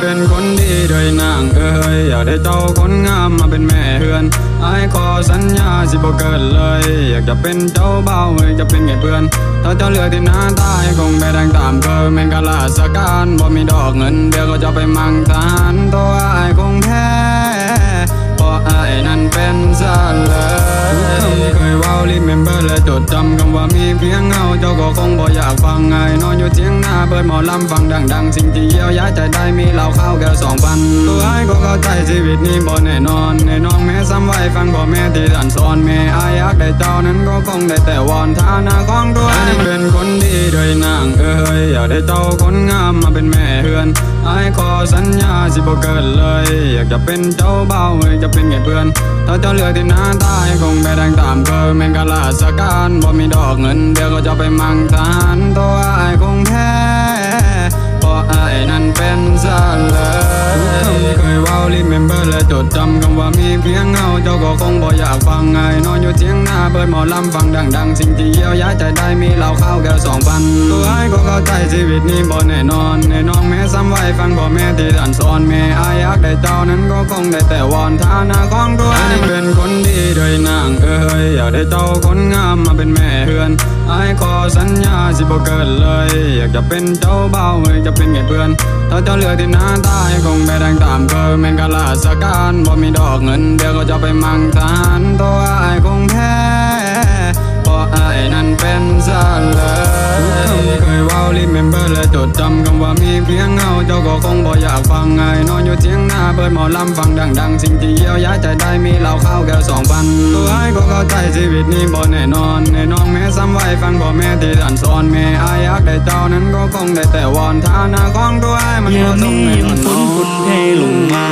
เป็นคนดีด้วยนางเอ้ยอยากได้เจ้าคนงามมาเป็นแม่เฮือนไอ้ขอสัญญาสิบ่เกิดเลย อยากจะเป็นเจ้าเบาเอ้ยจะเป็นไงเพื่อน ถ้าเจ้าเลือกที่หน้าตายคงไปดังตามเคยแมงกะลาสการบ่มีดอกเงินเดี๋ยวก็จะไปมั่งทาน อและจดจำคำว่ามีเพียงเงาเจ้าก็คงบ่อยากฟังไงนอนอยู่เทียงหน้าเปิดหมอลำฟังดังๆ สิ่งที่เยียวยาใจได้มีเหล้าข้าวแก้วสองพันตัวไอ้ก็เข้าใจชีวิตนี้บ่แน่นอนในนองแม่ซ้ำไว้ฟังพ่อแม่ที่ท่นสอนแม่อายอยากได้เจ้านั้นก็คงได้แต่วอนฐานะของตัวไอ้ายเป็นคนดีด้วยนางเอ้ยอยากได้เจ้าคนงามมาเป็นแม่เฮือนไอ้ขอสัญญาสิบ่เกินเลย อยากจะเป็นเจ้าเบ่าเอ้ยจะเป็นไงเพื่อน ถ้าเจ้าเลือกที่หน้าตายคงไปดังตามเคยแมงกะลาสการบ่มีดอกเงินเดี๋ยวก็จะไปมั่งทหารตัวไอ้ายคงแพ้เพราะไอ้ายนั้นเป็นซะเลยเคยว้าลิเมมเบอร์และจดจำคำว่ามีเพียงเงาเจ้าก็คงบ่อยากฟังไงนอนอยู่เทียงหน้าเปิดหมอลำฟังดังๆ สิ่งที่เยียวยาใจได้มีเหล้าข้าวแก้วสองพันตัวไอ้ายก็เข้าใจชีวิตนี้บ่แน่นอน ฟังพ่อแม่ที่ท่านสอนแม่อายอยากได้เจ้านั้นก็คงได้แต่วอนฐานะของตัวไอ้ายเป็นคนดีด้วยนางเอ้ยอยากได้เจ้าคนงามมาเป็นแม่เฮือนไอ้ายขอสัญญาสิบ่เกินเลย อยากจะเป็นเจ้าเบ่าวเอ้ยจะเป็นไงเพื่อน ถ้าเจ้าเลือกที่หน้าตายคงไปดังตามเคยแม่งกะลาสการบ่มีดอกเงินเดี๋ยวก็จะไปมั่งทารตัวไอ้ายคงแพ้เพราะไอ้ายนั้นเป็นซะเลย เคยว้าลิเมมเบอร์และจดจำคำว่ามีเพียงเงาเจ้าก็คงบ่อยากฟังไงนอนอยู่เทียงหน้าเปิดหมอลำฟังดังๆ สิ่งที่เยียวยาใจได้มีเหล้าข้าวแก้วสองพันตัวไอ้ก็เข้าใจชีวิตนี้บ่แน่นอนในนองแม่ซ้ำไว้ฟังพ่อแม่ที่ท่านสอนแม่อายอยากได้เจ้านั้นก็คงได้แต่วอนฐานะของตัวไอ้ายมันยาบ่มส่งนี้ให้ยังมันฝนอนฝนเทลงมา